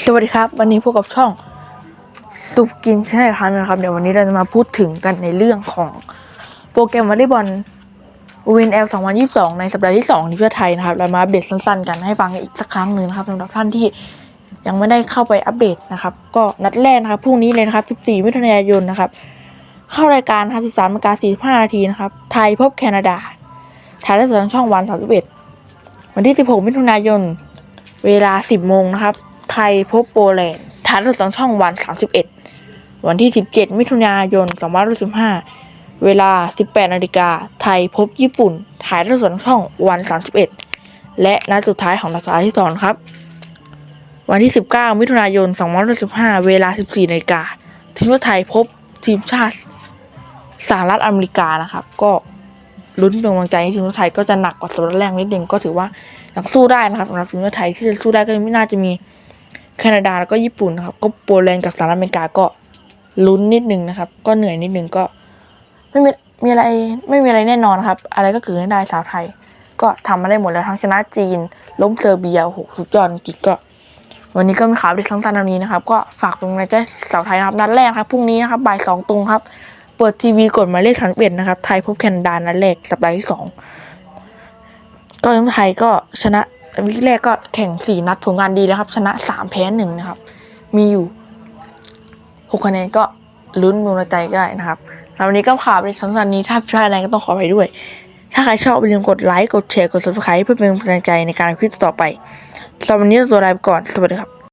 สวัสดีครับ วันนี้พบกับช่องสุกินชาแนลครับนะครับ เดี๋ยววันนี้เราจะมาพูดถึงกันในเรื่องของโปรแกรมวอลเลย์บอลวินเอล2022ในสัปดาห์ที่2ที่ประเทศไทยนะครับ เรามาอัปเดตสั้นๆ กันให้ฟังอีกสักครั้งหนึ่งนะครับสำหรับท่านที่ยังไม่ได้เข้าไปอัปเดตนะครับ ก็นัดแรกนะครับพรุ่งนี้เลยนะครับ14มิถุนายนนะครับ เข้ารายการครับ13นาฬิกา45นาทีนะครับ ไทยพบแคนาดาถ่ายทอดสดทางช่องวัน31วันที่16มิถุนายน เวลา10โมงนะครับ ไทยพบโปแลนด์ถ่ายทอดสดช่องวัน 31 วันที่ 17 มิถุนายน2565 เวลา 18นาฬิกาไทยพบญี่ปุ่น ถ่ายทอดสดช่องวัน 31 และนัดสุดท้ายของนัดสุดท้ายที่สองครับ วันที่ 19 มิถุนายน2565 เวลา 14นาฬิกาทีมชาติไทยพบทีมชาติสหรัฐอเมริกานะครับ ก็ลุ้นเป็นกำลังใจให้ทีมชาติไทยก็จะหนักกว่าสัปดาห์แรกนิดนึงก็ถือว่ายังสู้ได้นะครับสำหรับทีมชาติไทยที่จะสู้ได้ก็ไม่น่าจะมี แคนาดาแล้วก็ญี่ปุ่นครับ ก็โปแลนด์กับสหรัฐอเมริกาก็ลุ้นนิดนึงนะครับ ก็เหนื่อยนิดนึงก็ไม่มีมีอะไรไม่มีอะไรแน่นอนครับ อะไรก็เกิดขึ้นได้สาวไทย ก็ทำมาได้หมดแล้วทั้งชนะจีน ล้มเซอร์เบียโอ้โหสุดยอดจริงๆก็ วันนี้ก็มีข่าวด็กสั้นๆแบบนี้นะครับ ก็ฝากเป็นกำลังใจให้สาวไทยนะครับนัดแรกครับพรุ่งนี้นะครับบ่ายสองตรงครับ เปิดทีวีกดหมายเลขสามเอ็ดนะครับไทยพบแคนาดานัดแรกสัปดาห์ที่สองก็ทีมไทยก็ชนะ วิกแรกก็แข่งสี่นัดผลงานดีแล้วครับ ชนะสามแพ้หนึ่งนะครับ มีอยู่หกคะแนนก็ลุ้นดวงใจได้นะครับแล้ววันนี้ก็ข่าวในสันๆนี้ถ้าพลาดอะไรก็ต้องขอไปด้วย ถ้าใครชอบอย่าลืมกดไลค์กดแชร์กด subscribe เพื่อเป็นกำลังใจในการคลิปต่อไปสำหรับวันนี้ตัวลาไปก่อนสวัสดีครับ